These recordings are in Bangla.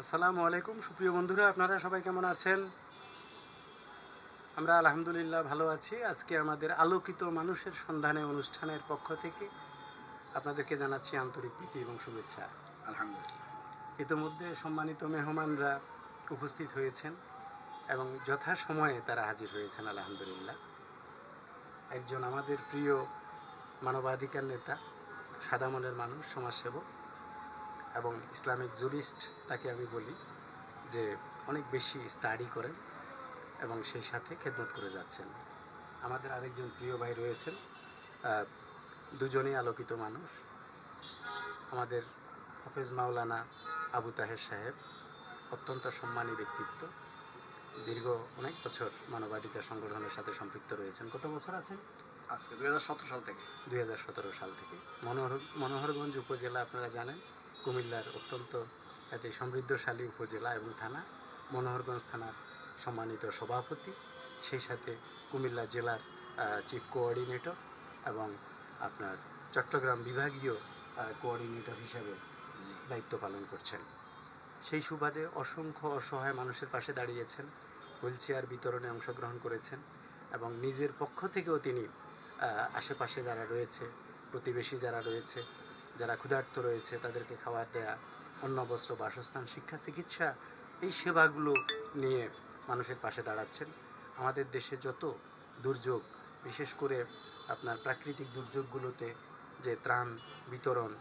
আসসালামু আলাইকুম। সুপ্রিয় বন্ধুরা আপনারা সবাই কেমন আছেন? আমরা আলহামদুলিল্লাহ ভালো আছি। আজকে আমাদের আলোকিত মানুষের সন্ধানে অনুষ্ঠানের পক্ষ থেকে আপনাদেরকে জানাচ্ছি আন্তরিক প্রীতি এবং শুভেচ্ছা। আলহামদুলিল্লাহ। ইতোমধ্যে সম্মানিত মেহমানরা উপস্থিত হয়েছেন এবং যথাসময়ে তারা হাজির হয়েছেন আলহামদুলিল্লাহ। একজন আমাদের প্রিয় মানবাধিকার নেতা সাদা মনের মানুষ সমাজসেবক। এবং ইসলামিক জুরিস্ট তাকে আমি বলি যে অনেক বেশি স্টাডি করেন এবং সেই সাথে খেদমত করে যাচ্ছেন। আমাদের আরেকজন প্রিয় ভাই রয়েছেন দুজনেই আলোকিত মানুষ। আমাদের হাফেজ মাওলানা আবু তাহের সাহেব অত্যন্ত সম্মানী ব্যক্তিত্ব। দীর্ঘ অনেক বছর মানবাধিকার সংগঠনের সাথে সম্পৃক্ত রয়েছেন। কত বছর আছেন? আজকে দুই সতেরো সাল থেকে। দুই হাজার সতেরো সাল থেকে। মনোহর মনোহরগঞ্জ উপজেলা আপনারা জানেন কুমিল্লার অত্যন্ত একটি সমৃদ্ধশালী উপজেলা এবং থানা, মনোহরগঞ্জ থানার সম্মানিত সভাপতি। সেই সাথে কুমিল্লা জেলার চিফ কোঅর্ডিনেটর এবং আপনার চট্টগ্রাম বিভাগীয় কোঅর্ডিনেটর হিসাবে দায়িত্ব পালন করছেন। সেই সুবাদে অসংখ্য অসহায় মানুষের পাশে দাঁড়িয়েছেন, হুইল চেয়ার বিতরণে অংশগ্রহণ করেছেন এবং নিজের পক্ষ থেকেও তিনি আশেপাশে যারা রয়েছে, প্রতিবেশী যারা রয়েছে যারা ক্ষুধার্ত রয়েছে তাদেরকে খাবার দেয়া অন্ন বস্ত্র বাসস্থান শিক্ষা চিকিৎসা এই সেবাগুলো নিয়ে মানুষের পাশে দাঁড়াচ্ছেন। আমাদের দেশে যত দুর্যোগ বিশেষ করে আপনার প্রাকৃতিক দুর্যোগগুলোতে যে ত্রাণ বিতরণ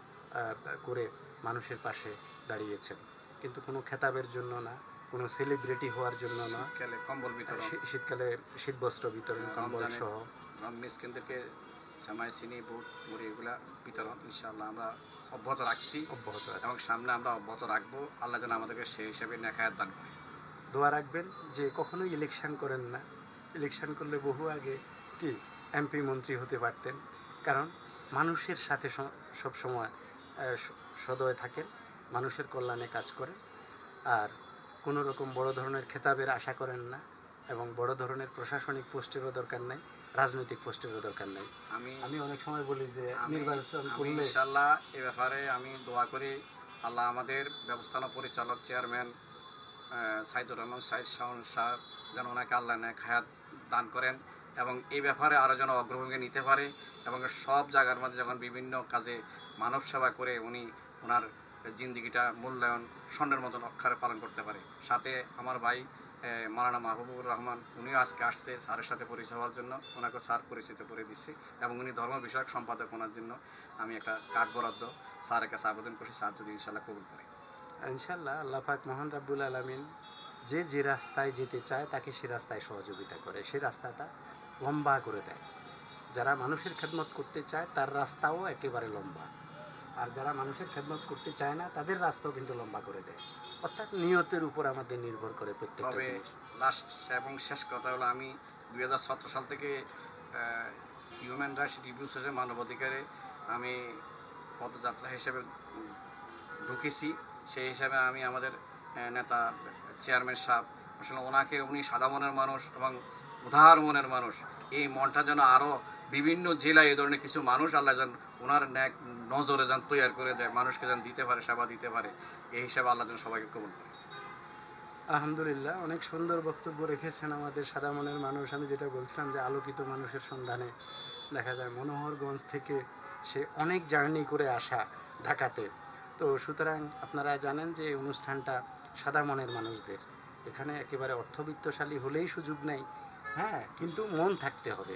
করে মানুষের পাশে দাঁড়িয়েছেন। কিন্তু কোনো খেতাবের জন্য না কোনো সেলিব্রিটি হওয়ার জন্য না। শীতকালে শীতবস্ত্র বিতরণ কম্বল সহ। মিসকিনদেরকে সেমাই চিনি বুট মুড়ি এগুলা বিতরণ ইনশাআল্লাহ আমরা অব্যাহত রাখছি। অব্যাহত এবং সামনে আমরা অব্যাহত রাখব। আল্লাহ যেন আমাদেরকে সেই হিসাবে নেখায়াত দান করে। দোয়া রাখবেন যে কখনোই ইলেকশন করেন না। ইলেকশন করলে বহু আগে কি এমপি মন্ত্রী হতে পারতেন। কারণ মানুষের সাথে সব সময় সদয় থাকেন মানুষের কল্যাণে কাজ করেন। আর কোনো রকম বড় ধরনের খেতাবের আশা করেন না। এবং বড় ধরনের প্রশাসনিক পোস্টেরও দরকার নাই রাজনৈতিক পোস্টেরও দরকার নাই। আমি আমি অনেক সময় বলি যে নির্বাচন করলে ইনশাআল্লাহ এ ব্যাপারে আমি দোয়া করি আল্লাহ আমাদের ব্যবস্থাপনা পরিচালক চেয়ারম্যান সাইদুর রহমান সাইদ শাহন শাহ যেন ওনাকে আল্লাহ নেক হায়াত দান করেন এবং এই ব্যাপারে আরও যেন অগ্রভঙ্গি নিতে পারে এবং সব জায়গার মধ্যে যখন বিভিন্ন কাজে মানব সেবা করে উনি ওনার জিন্দিগিটা মূল্যায়ন স্বর্ণের মতন অক্ষরে পালন করতে পারে। সাথে আমার ভাই আহ, মাওলানা মাহবুবুর রহমান উনিও আজকে আসছে স্যারের সাথে পরিচয় হওয়ার জন্য। ওনাকে স্যার পরিচিত করে দিচ্ছে এবং উনি ধর্ম বিষয়ক সম্পাদক ওনার জন্য আমি একটা কার্ড বরাদ্দ স্যারের কাছে আবেদন করছি স্যার যদি ইনশাল্লাহ কবুল করে। ইনশাল্লাহ আল্লাহ পাক মহান রাব্বুল আলামিন যে যে রাস্তায় যেতে চায় তাকে সে রাস্তায় সহযোগিতা করে সে রাস্তাটা লম্বা করে দেয়। যারা মানুষের খেদমত করতে চায় তার রাস্তাও একেবারে লম্বা। আর যারা মানুষের খেদমত করতে চায় না তাদের রাস্তাও কিন্তু লম্বা করে দেয়। অর্থাৎ নিয়তের উপর আমাদের নির্ভর করে প্রত্যেকটা তবে জিনিস। লাস্ট এবং শেষ কথা হলো আমি দুই সাল থেকে হিউম্যান রাইটস রিভিউ সোসাইটি মানবাধিকারে আমি পদযাত্রা হিসেবে ঢুকেছি। সেই হিসাবে আমি আমাদের নেতা চেয়ারম্যান সাহেব আসলে ওনাকে উনি সাদা মনের মানুষ এবং উদার মনের মানুষ। এই মনটা যেন আরও বিভিন্ন জেলায় এই ধরনের কিছু মানুষ আল্লাহ যেন ওনার ন্যাক নজরে যেন তৈরি করে দেয়, মানুষকে যেন দিতে পারে, সেবা দিতে পারে, এই হিসাবে আল্লাহ যেন সবাইকে কবুল করে। আলহামদুলিল্লাহ, অনেক সুন্দর বক্তব্য রেখেছেন আমাদের সাদা মনের মানুষ। আমি যেটা বলছিলাম যে আলোকিত মানুষের সন্ধানে দেখা যায়, মনোহরগঞ্জ থেকে সে অনেক জার্নি করে আসা ঢাকাতে। তো সুতরাং আপনারা জানেন যে এই অনুষ্ঠানটা সাদা মনের মানুষদের। এখানে একেবারে অর্থবিত্তশালী হলেই সুযোগ নেই হ্যাঁ কিন্তু মন থাকতে হবে।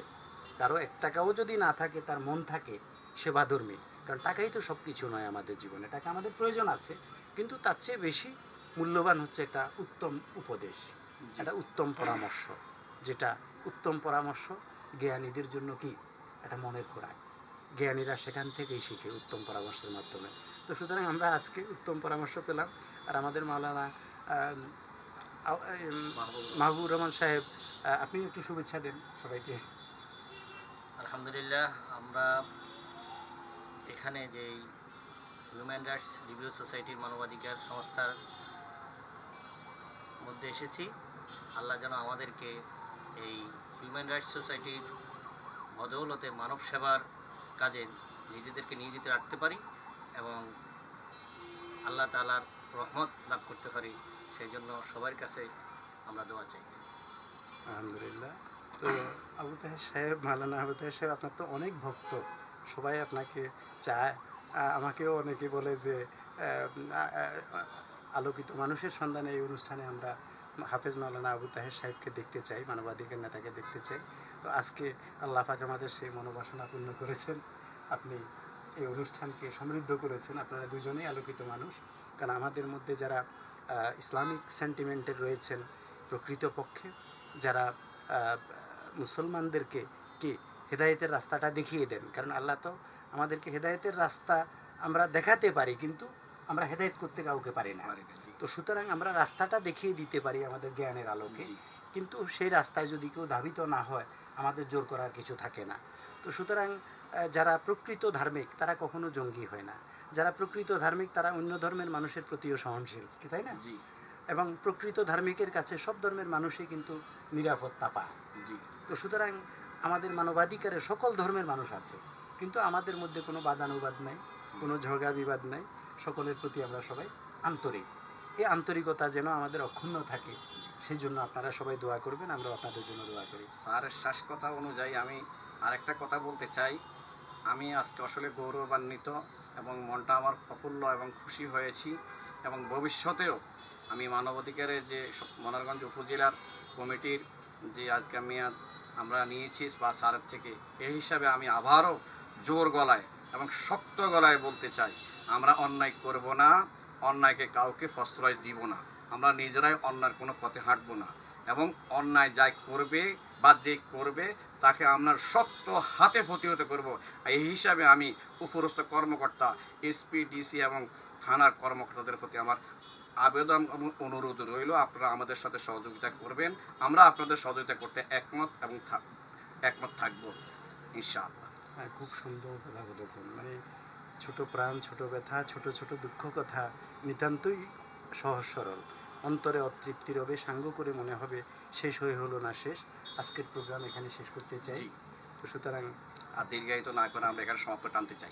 কারও এক টাকাও যদি না থাকে তার মন থাকে সেবাধর্মী কারণ টাকাই তো সব কিছু নয় আমাদের জীবনে। টাকা আমাদের প্রয়োজন আছে কিন্তু তার চেয়ে বেশি মূল্যবান হচ্ছে একটা উত্তম উপদেশ একটা উত্তম পরামর্শ। যেটা উত্তম পরামর্শ জ্ঞানীদের জন্য কি? একটা মনের খোরাক। জ্ঞানীরা সেখান থেকেই শিখে উত্তম পরামর্শের মাধ্যমে। তো সুতরাং আমরা আজকে উত্তম পরামর্শ পেলাম। আর আমাদের মাওলানা আও- রহমান। সাহেব আপনি একটু শুভেচ্ছা দেন সবাইকে। আলহামদুলিল্লাহ, আমরা এখানে যে হিউম্যান রাইটস রিভিউ সোসাইটির মানবাধিকার সংস্থার মধ্যে এসেছি। আল্লাহ যেন আমাদেরকে এই হিউম্যান রাইটস সোসাইটির বদৌলতে মানব সেবার কাজে নিজেদেরকে নিয়োজিত রাখতে পারি এবং আল্লাহ তালার রহমত লাভ করতে পারি সেই জন্য সবার কাছে আমরা দোয়া চাই। আলহামদুলিল্লাহ। তো আবু তাহের সাহেব মালানা আবু তাহের সাহেব আপনার তো অনেক ভক্ত। সবাই আপনাকে চায়। আমাকেও অনেকে বলে যে আলোকিত মানুষের সন্ধানে এই অনুষ্ঠানে আমরা হাফেজ মাওলানা আবু তাহের সাহেবকে দেখতে চাই, মানবাধিকার নেতাকে দেখতে চাই। তো আজকে আল্লাহ পাক আমাদের সেই মনোবাসনা পূর্ণ করেছেন। আপনি এই অনুষ্ঠানকে সমৃদ্ধ করেছেন। আপনারা দুজনেই আলোকিত মানুষ। কারণ আমাদের মধ্যে যারা ইসলামিক সেন্টিমেন্টের রয়েছেন প্রকৃতপক্ষে, যারা মুসলমানদেরকে কি হেদায়েতের রাস্তাটা দেখিয়ে দেন? কারণ আল্লাহ তো আমাদেরকে হেদায়েতের রাস্তা আমরা দেখাতে পারি কিন্তু আমরা হেদায়েত করতে কাউকে পারি না। তো সুতরাং আমরা রাস্তাটা দেখিয়ে দিতে পারি আমাদের জ্ঞানের আলোকে কিন্তু সেই রাস্তায় যদি কেউ ধাবিত না হয় আমাদের জোর করার কিছু থাকে না। তো সুতরাং যারা প্রকৃত ধার্মিক তারা কখনো জঙ্গি হয় না। যারা প্রকৃত ধার্মিক তারা অন্য ধর্মের মানুষের প্রতিও সহনশীল। তাই না? এবং প্রকৃত ধার্মিকের কাছে সব ধর্মের মানুষই কিন্তু নিরাপত্তা পায়। জি। তো সুতরাং আমাদের মানবাধিকারে সকল ধর্মের মানুষ আছে কিন্তু আমাদের মধ্যে কোনো বাদানুবাদ নাই কোনো ঝগড়া বিবাদ নাই সকলের প্রতি আমরা সবাই আন্তরিক। এই আন্তরিকতা যেন আমাদের অক্ষুণ্ণ থাকে সেই জন্য আপনারা সবাই দোয়া করবেন আমরা আপনাদের জন্য দোয়া করি। স্যারের শ্বাস কথা অনুযায়ী আমি আরেকটা কথা বলতে চাই। আমি আজকে আসলে গৌরবান্বিত এবং মনটা আমার প্রফুল্ল এবং খুশি হয়েছি এবং ভবিষ্যতেও আমি মানবাধিকারের যে মনোরগঞ্জ উপজেলার কমিটির যে আজকে মেয়াদ আমরা নিয়েছি বা স্যারের থেকে এই হিসাবে আমি আবারও জোর গলায় এবং শক্ত গলায় বলতে চাই, আমরা অন্যায় করব না, অন্যায়কে কাউকে প্রশ্রয় দিব না, আমরা নিজেরাই অন্যায়ের কোনো পথে হাঁটবো না এবং অন্যায় যাই করবে বা যে করবে, তাকে আমরা শক্ত হাতে প্রতিহত করব। এই হিসাবে আমি উপরস্থ কর্মকর্তা, এসপি, ডিসি এবং থানার কর্মকর্তাদের প্রতি আমার আবেদন এবং অনুরোধ রইল আপনারা আমাদের সাথে সহযোগিতা করবেন। আমরা আপনাদের সহযোগিতা করতে একমত এবং থাক- একমত থাকব ইনশাআল্লাহ। হ্যাঁ, খুব সুন্দর কথা বলেছেন। মানে ছোট প্রাণ ছোট ব্যথা ছোট ছোট দুঃখ কথা নিতান্তই সহজ সরল। অন্তরে অতৃপ্তি রবে সাঙ্গ করে মনে হবে শেষ হয়ে হলো না শেষ। আজকের প্রোগ্রাম এখানে শেষ করতে চাই। তো সুতরাং আর দীর্ঘায়িত না করে আমরা এখানে সমাপ্ত টানতে চাই।